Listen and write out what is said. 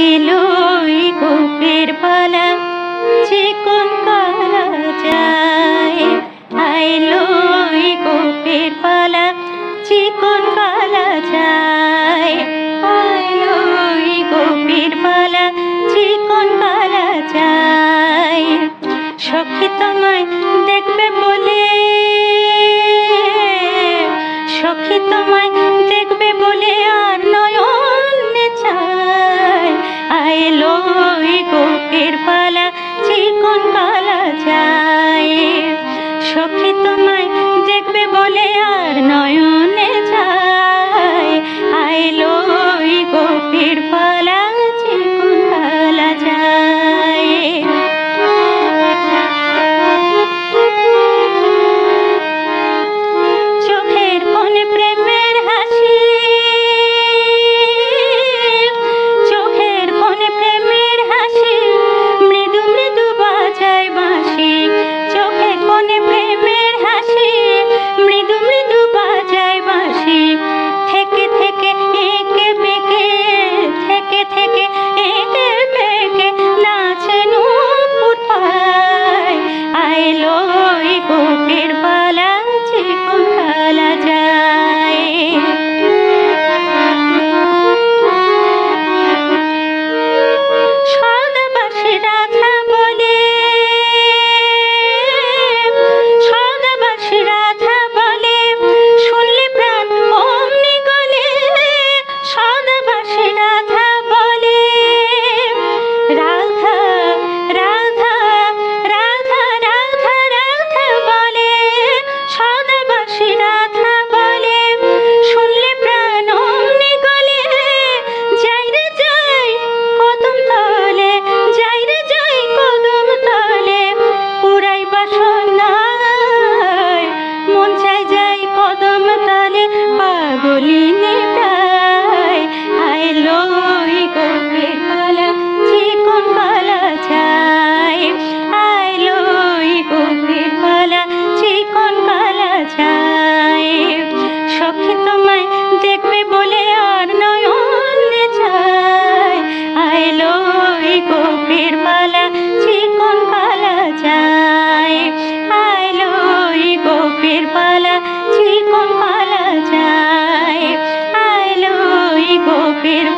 এই গোপের পালা চিকন কালা যায়। আইলো গোপের পালা চিকন কালা যায়। আইলো গোপের পালা সখী তোমায় দেখবে বলে আর নয়নে। फिर